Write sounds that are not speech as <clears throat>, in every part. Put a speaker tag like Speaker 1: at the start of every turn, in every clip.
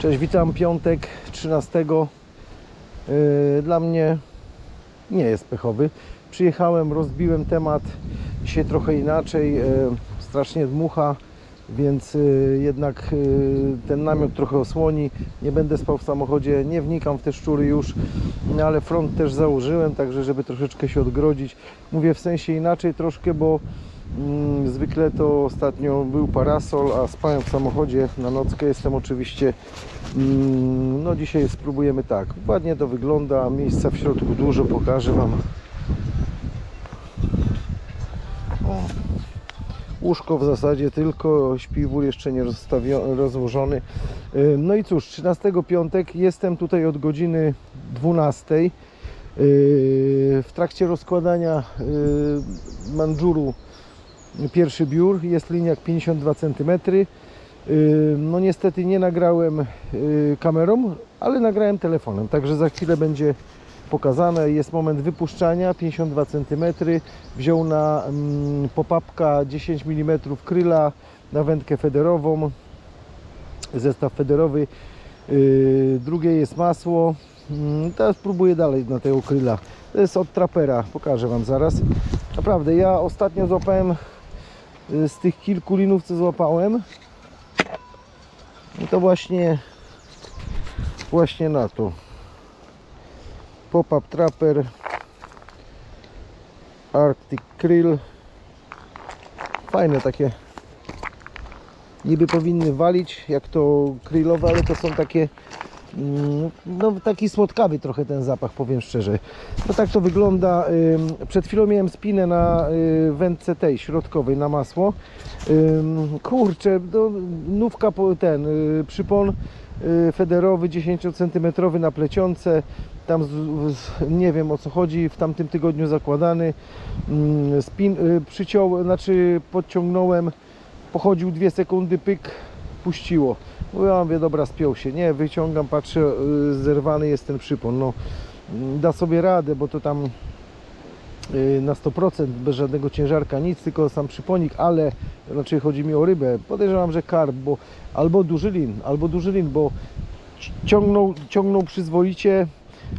Speaker 1: Cześć, witam. Piątek 13. Yy, Dla mnie nie jest pechowy. Przyjechałem, rozbiłem temat dzisiaj trochę inaczej. Yy, Strasznie dmucha, więc yy, jednak ten namiot trochę osłoni. Nie będę spał w samochodzie, nie wnikam w te szczury już, ale front też założyłem, także żeby troszeczkę się odgrodzić. Mówię w sensie inaczej troszkę, bo Zwykle to ostatnio był parasol, a spałem w samochodzie na nockę. Jestem oczywiście. mm, No dzisiaj spróbujemy tak. Ładnie to wygląda. Miejsca w środku dużo, pokażę Wam. O. Łóżko w zasadzie tylko, śpiwór jeszcze nie rozłożony. Yy, No i cóż, 13 piątek, jestem tutaj od godziny 12. Yy, W trakcie rozkładania yy, mandżuru pierwszy biur, jest liniak 52 cm. No niestety nie nagrałem y, kamerą, ale nagrałem telefonem, także za chwilę będzie pokazane. Jest moment wypuszczania 52 cm. Wziął na mm, popapka 10 mm kryla na wędkę federową, zestaw federowy. Y, Drugie jest masło. Mm, Teraz próbuję dalej na tego kryla. To jest od trapera, pokażę Wam zaraz. Naprawdę, ja ostatnio złapałem z tych kilku linów, co złapałem, i to właśnie właśnie na to. Pop-up trapper Arctic Krill. Fajne takie. Niby powinny walić jak to krillowe, ale to są takie no taki słodkawy trochę ten zapach, powiem szczerze. No tak to wygląda. Przed chwilą miałem spinę na y, wędce tej środkowej na masło. Kurczę, do, nówka ten y, przypon y, federowy 10 cm na plecionce. Tam z, z, nie wiem o co chodzi, w tamtym tygodniu zakładany. Ym, Spin, przyciął, znaczy podciągnąłem, pochodził 2 sekundy, pyk, puściło. Mówię, ja mówię, dobra, spiął się. Nie, wyciągam, patrzę, y, zerwany jest ten przypon. No, mm, da sobie radę, bo to tam y, na 100% bez żadnego ciężarka, nic, tylko sam przyponik, ale raczej chodzi mi o rybę. Podejrzewam, że karp, bo albo duży lin, albo duży lin, bo ci- ciągnął, ciągnął przyzwoicie.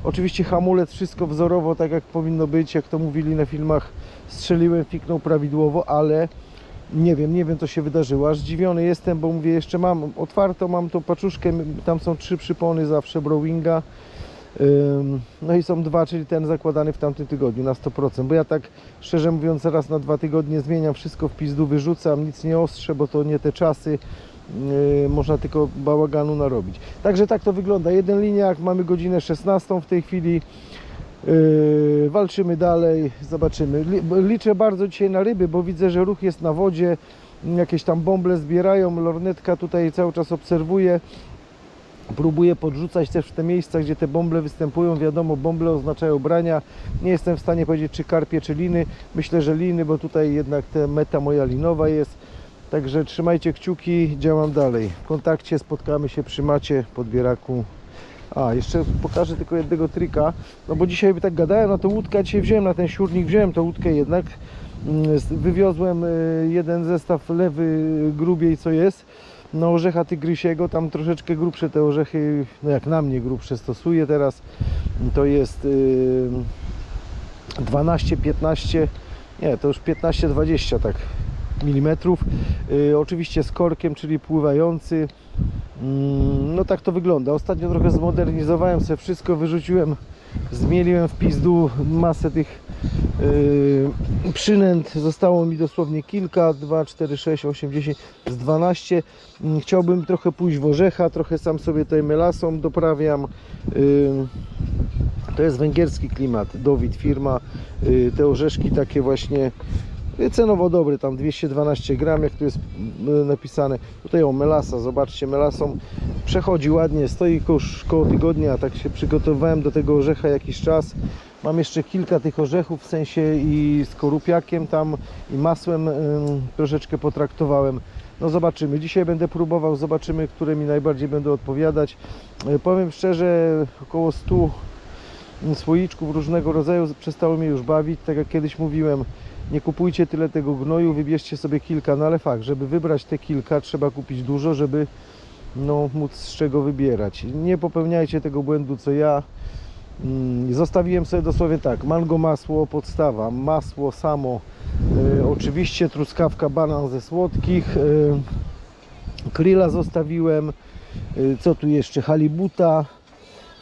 Speaker 1: Oczywiście hamulec, wszystko wzorowo, tak jak powinno być, jak to mówili na filmach, strzeliłem, fiknął prawidłowo, ale nie wiem, nie wiem co się wydarzyło. Aż zdziwiony jestem, bo mówię, jeszcze mam otwartą, mam tą paczuszkę, tam są trzy przypony zawsze Browinga. No i są dwa, czyli ten zakładany w tamtym tygodniu na 100%. Bo ja tak szczerze mówiąc raz na dwa tygodnie zmieniam wszystko w pizdu, wyrzucam, nic nie ostrzę, bo to nie te czasy. Yy, można tylko bałaganu narobić. Także tak to wygląda. Jeden liniak, mamy godzinę 16 w tej chwili. Yy, walczymy dalej, zobaczymy. Liczę bardzo dzisiaj na ryby, bo widzę, że ruch jest na wodzie. Jakieś tam bąble zbierają. Lornetka tutaj cały czas obserwuje. Próbuję podrzucać też w te miejsca, gdzie te bąble występują. Wiadomo, bąble oznaczają brania. Nie jestem w stanie powiedzieć, czy karpie, czy liny. Myślę, że liny, bo tutaj jednak ta meta moja linowa jest. Także trzymajcie kciuki, działam dalej. W kontakcie spotkamy się przy macie, podbieraku. A, jeszcze pokażę tylko jednego trika, no bo dzisiaj tak gadałem na tą łódkę, dzisiaj wziąłem na ten siurnik, wziąłem tą łódkę jednak. Mm, Wywiozłem y, jeden zestaw lewy grubiej co jest, na orzecha tygrysiego, tam troszeczkę grubsze te orzechy, no jak na mnie grubsze stosuję teraz, to jest y, 12-15, nie, to już 15-20 tak Y, oczywiście z korkiem, czyli pływający. Mm, No tak to wygląda. Ostatnio trochę zmodernizowałem sobie wszystko, wyrzuciłem, zmieliłem w pizdu masę tych yy, przynęt. Zostało mi dosłownie kilka, 2, 4, 6, 8, 10, z 12. Mm, Chciałbym trochę pójść w orzecha, trochę sam sobie tutaj melasą doprawiam. Yy, to jest węgierski klimat, Dowid firma. Yy, Te orzeszki takie właśnie cenowo dobre, tam 212 gram, jak tu jest yy, napisane. Tutaj o melasa, zobaczcie, melasą przechodzi ładnie, stoi kosz, koło tygodnia, tak się przygotowałem do tego orzecha jakiś czas. Mam jeszcze kilka tych orzechów, w sensie i z korupiakiem tam, i masłem yy, troszeczkę potraktowałem. No zobaczymy. Dzisiaj będę próbował, zobaczymy, które mi najbardziej będą odpowiadać. Yy, Powiem szczerze, około 100 słoiczków różnego rodzaju przestało mnie już bawić. Tak jak kiedyś mówiłem, nie kupujcie tyle tego gnoju, wybierzcie sobie kilka, no ale fakt, żeby wybrać te kilka, trzeba kupić dużo, żeby no, móc z czego wybierać. Nie popełniajcie tego błędu co ja. Mm, Zostawiłem sobie dosłownie tak, mango masło podstawa, masło samo, y, oczywiście truskawka, banan ze słodkich, y, Krilla zostawiłem, y, co tu jeszcze, halibuta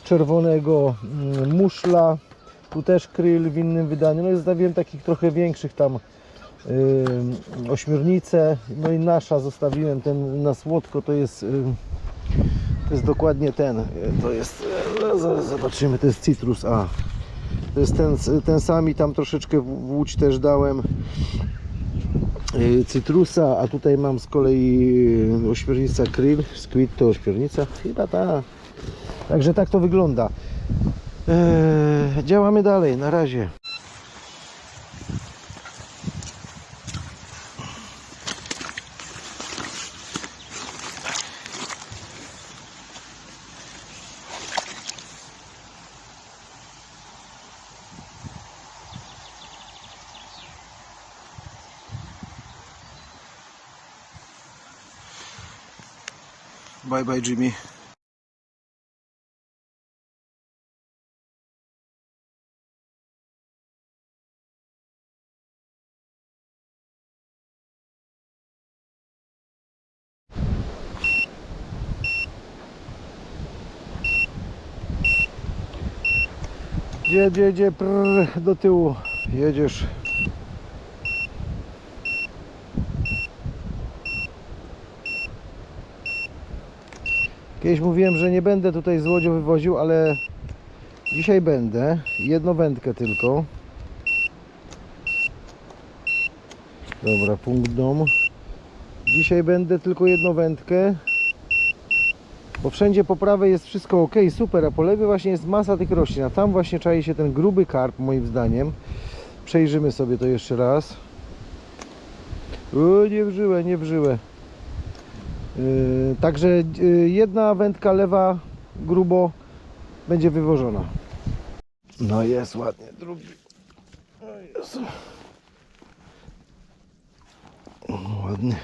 Speaker 1: czerwonego, mm, muszla, tu też kryl w innym wydaniu, no i zostawiłem takich trochę większych tam y, ośmiornicę, no i nasza zostawiłem ten na słodko, to jest y, to jest dokładnie ten, y, to jest, y, zaraz zobaczymy, to jest Citrus A. To jest ten, ten sam i tam troszeczkę w łódź też dałem y, cytrusa, a tutaj mam z kolei ośmiornica Krill, Squid to ośmiornica, chyba ta. Także tak to wygląda. Eee, działamy dalej, na razie. Bye bye Jimmy. Jedzie, jedzie, prr, do tyłu. Jedziesz. Kiedyś mówiłem, że nie będę tutaj z łodzią wywoził, ale dzisiaj będę. Jedną wędkę tylko. Dobra, punkt dom. Dzisiaj będę tylko jedną wędkę. Bo wszędzie po prawej jest wszystko ok, super, a po lewej właśnie jest masa tych roślin. A tam właśnie czai się ten gruby karp, moim zdaniem. Przejrzymy sobie to jeszcze raz. O, nie w żyłę, nie w żyłę. Yy, także yy, jedna wędka lewa grubo będzie wywożona. No jest ładnie, drugi. O Jezu. O, ładny.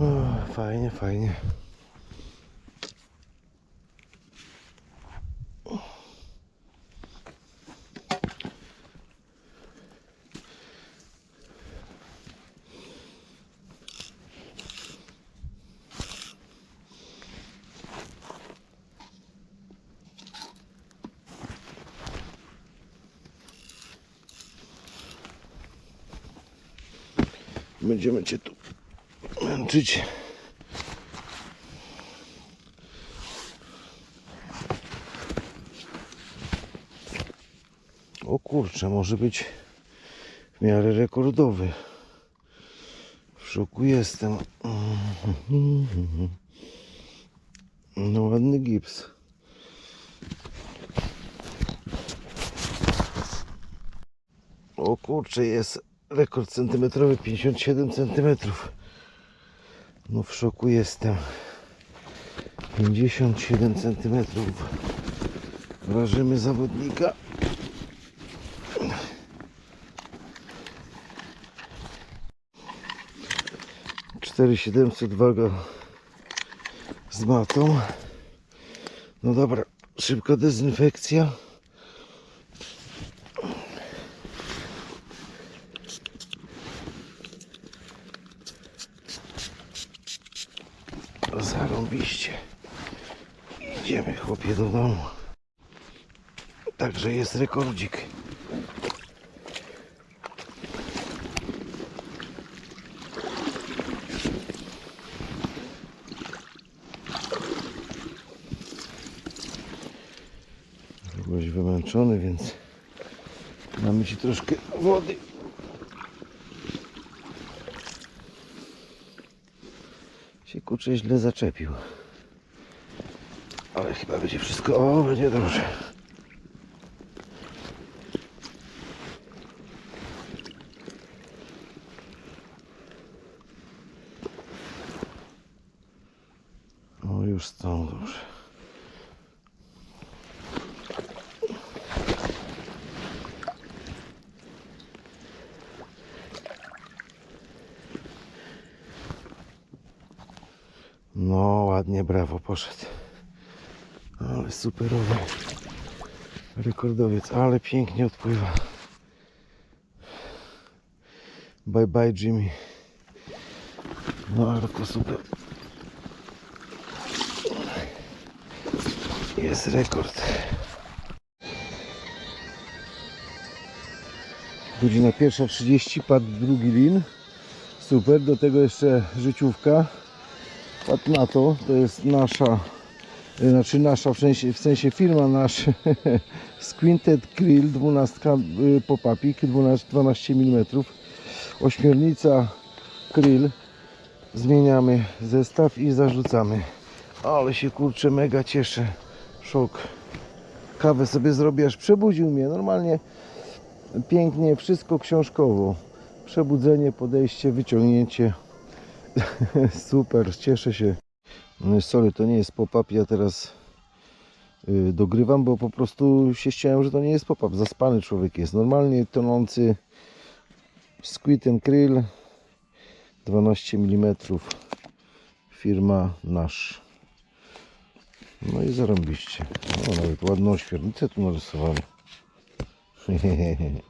Speaker 1: O, fajnie, fajnie. Będziemy cię tu męczyć. O kurczę, może być w miarę rekordowy. W szoku jestem. <laughs> No ładny gips. O kurczę, jest rekord centymetrowy 57 centymetrów. No w szoku jestem. 57 centymetrów. Ważymy zawodnika. 4700 waga z matą. No dobra, szybka dezynfekcja. Zarąbiście. Idziemy chłopie do domu. Także jest rekordzik. Byłeś wymęczony, więc damy ci troszkę wody. się kurczę źle zaczepił. Ale chyba będzie wszystko. O, będzie dobrze. już stąd już. No ładnie, brawo poszedł. Ale superowy rekordowiec, ale pięknie odpływa. Bye bye Jimmy. No ale to super. Jest rekord. Godzina pierwsza 30, padł drugi lin. Super, do tego jeszcze życiówka. Padł na to, to jest nasza, znaczy nasza w sensie, w sensie firma nasz <laughs> Squinted Grill 12 y, popapik 12, 12 mm. Ośmiornica grill. Zmieniamy zestaw i zarzucamy. Ale się kurczę mega cieszę. Szok. Kawę sobie zrobię, aż przebudził mnie. Normalnie pięknie, wszystko książkowo. Przebudzenie, podejście, wyciągnięcie. <laughs> Super, cieszę się. No sorry, to nie jest pop-up, ja teraz y, dogrywam, bo po prostu się ściąłem, że to nie jest pop-up. Zaspany człowiek jest. Normalnie tonący Squid and Krill 12 mm firma nasz. No i zarąbiście. No, nawet ładną ośmiornicę tu narysowali. <laughs>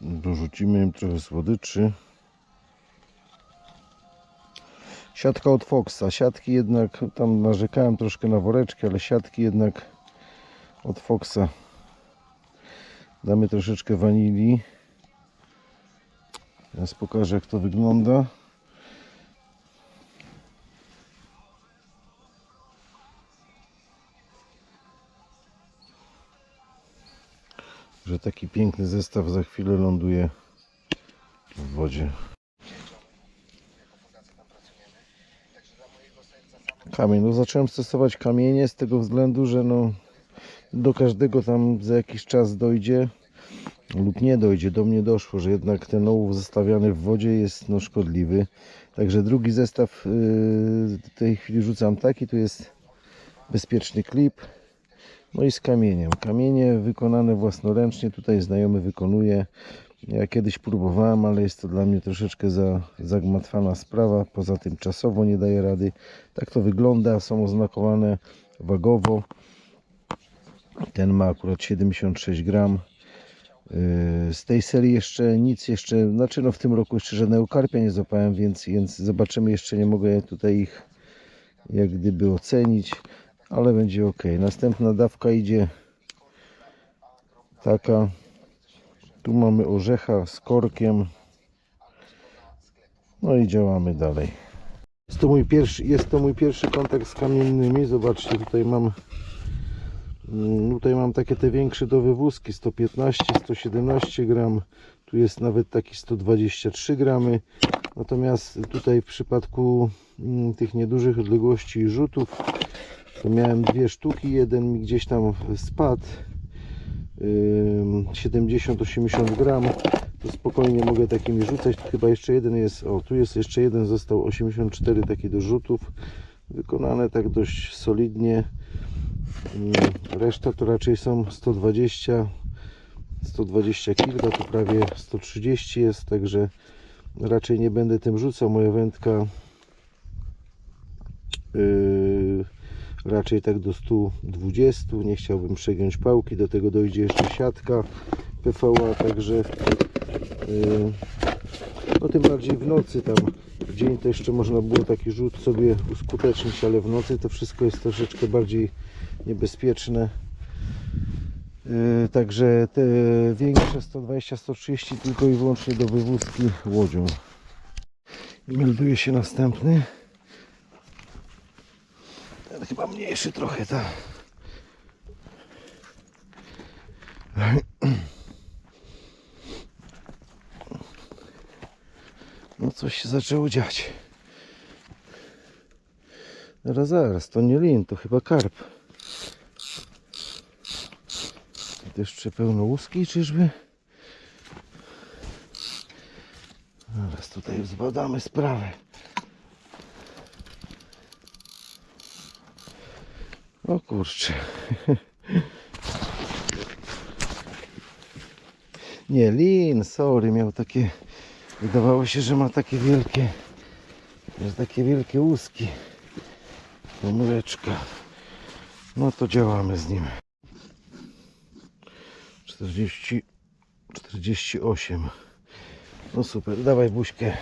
Speaker 1: Dorzucimy im trochę słodyczy. Siatka od Foxa. Siatki jednak, tam narzekałem troszkę na woreczki, ale siatki jednak od Foxa. Damy troszeczkę wanilii. Teraz pokażę jak to wygląda. Że taki piękny zestaw za chwilę ląduje w wodzie. Kamień. No zacząłem stosować kamienie z tego względu, że no do każdego tam za jakiś czas dojdzie lub nie dojdzie. Do mnie doszło, że jednak ten ołów zostawiany w wodzie jest no, szkodliwy. Także drugi zestaw yy, w tej chwili rzucam taki. Tu jest bezpieczny klip. No i z kamieniem. Kamienie wykonane własnoręcznie. Tutaj znajomy wykonuje. Ja kiedyś próbowałem, ale jest to dla mnie troszeczkę za, zagmatwana sprawa. Poza tym czasowo nie daje rady. Tak to wygląda. Są oznakowane wagowo. Ten ma akurat 76 gram. Yy, Z tej serii jeszcze nic jeszcze, znaczy no w tym roku jeszcze żadnego karpia nie złapałem, więc, więc zobaczymy, jeszcze nie mogę tutaj ich jak gdyby ocenić, ale będzie ok. Następna dawka idzie taka, tu mamy orzecha z korkiem, no i działamy dalej. Jest to mój pierwszy, jest to mój pierwszy kontakt z kamiennymi, zobaczcie tutaj mam Mm, Tutaj mam takie te większe do wywózki 115, 117 gram. Tu jest nawet taki 123 gramy. Natomiast tutaj w przypadku mm, tych niedużych odległości i rzutów miałem dwie sztuki. Jeden mi gdzieś tam spadł. Ym, 70-80 gram. To spokojnie mogę takimi rzucać. Chyba jeszcze jeden jest. O, tu jest jeszcze jeden, został 84 taki do rzutów. Wykonane tak dość solidnie. Reszta to raczej są 120, 120 kilka, tu prawie 130 jest, także raczej nie będę tym rzucał. Moja wędka yy, raczej tak do 120. Nie chciałbym przegiąć pałki, do tego dojdzie jeszcze siatka PVA, także yy, no tym bardziej w nocy tam w dzień to jeszcze można było taki rzut sobie uskutecznić, ale w nocy to wszystko jest troszeczkę bardziej niebezpieczne. Yy, Także te większe 120-130 tylko i wyłącznie do wywózki łodzią. Melduje się następny. Ten chyba mniejszy trochę, tak. No coś się zaczęło dziać. Zaraz, zaraz, to nie lin, to chyba karp. Tu Jeszcze pełno łuski, czyżby? Zaraz tutaj zbadamy sprawę. O kurczę. <laughs> Nie, lin, sorry, miał takie... Wydawało się, że ma takie wielkie Jest takie wielkie łuski. Pomureczka. No to działamy z nim. 40, 48. No super, dawaj buźkę.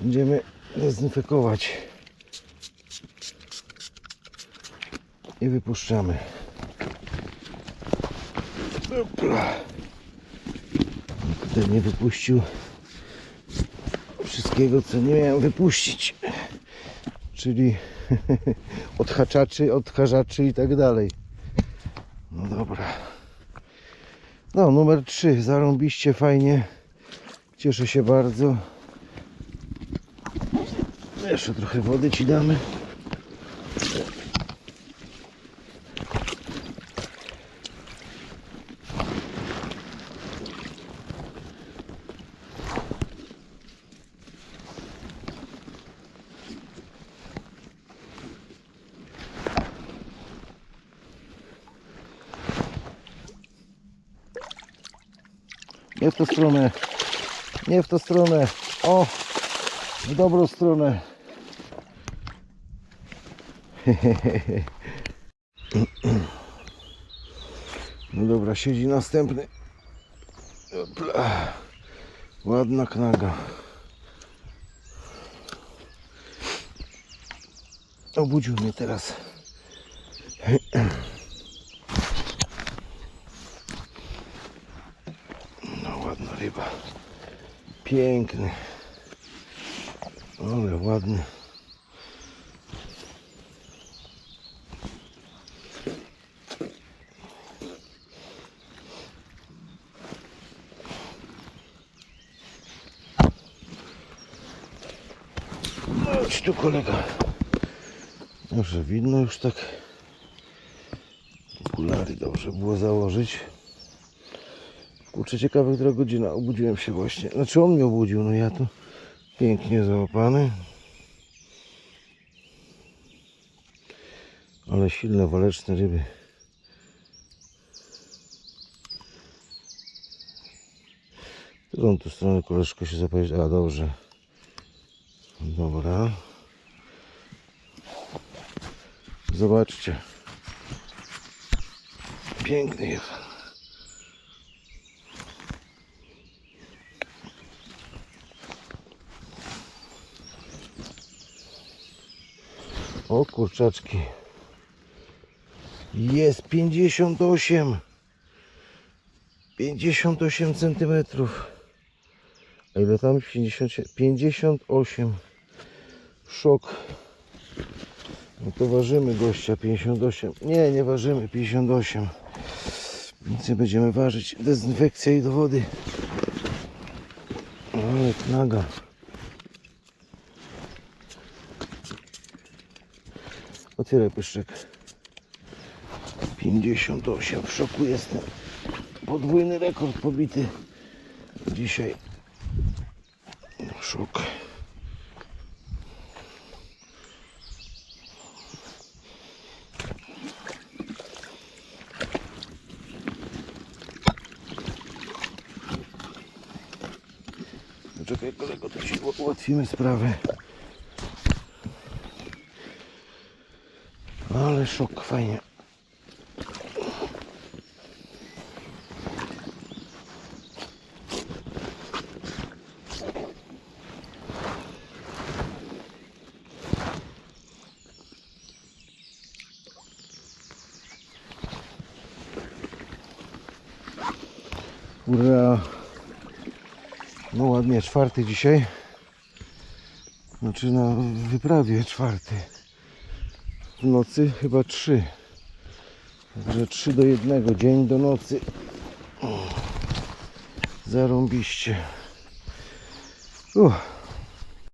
Speaker 1: Będziemy dezynfekować. I wypuszczamy. Tutaj nie wypuścił wszystkiego, co nie miałem wypuścić. Czyli <laughs> odhaczaczy, odkażaczy i tak dalej. No dobra. No, numer 3. Zarąbiście fajnie. Cieszę się bardzo. Jeszcze trochę wody ci damy. Nie w tą stronę. Nie w tą stronę. O! W dobrą stronę. <laughs> No dobra, siedzi następny. Ładna knaga. Obudził mnie teraz. <clears throat> No ładna ryba. Piękny. Ale ładny. Tu kolega. Może widno już tak. Okulary dobrze było założyć. Kurczę, ciekawe, która godzina. Obudziłem się właśnie. Znaczy on mnie obudził, no ja tu pięknie załapany. Ale silne, waleczne ryby. Którą tu stronę koleżko się zapowiedzieć? A, dobrze. Dobra. Zobaczcie. Piękny jest. O kurczaczki. Jest 58. 58 centymetrów. A ile tam? 50, 58. Szok. No to ważymy gościa 58. Nie, nie ważymy 58. Nic nie będziemy ważyć. Dezynfekcja i do wody. Ale knaga. Otwieraj pyszczek. 58. W szoku jestem. Podwójny rekord pobity. Dzisiaj. Szok. Czekaj kolego, to ci ułatwimy sprawę. Ale szok, fajnie. Ura. No ładnie, czwarty dzisiaj. Znaczy na wyprawie czwarty. W nocy chyba trzy. Także trzy do jednego, dzień do nocy. Zarąbiście. Uff.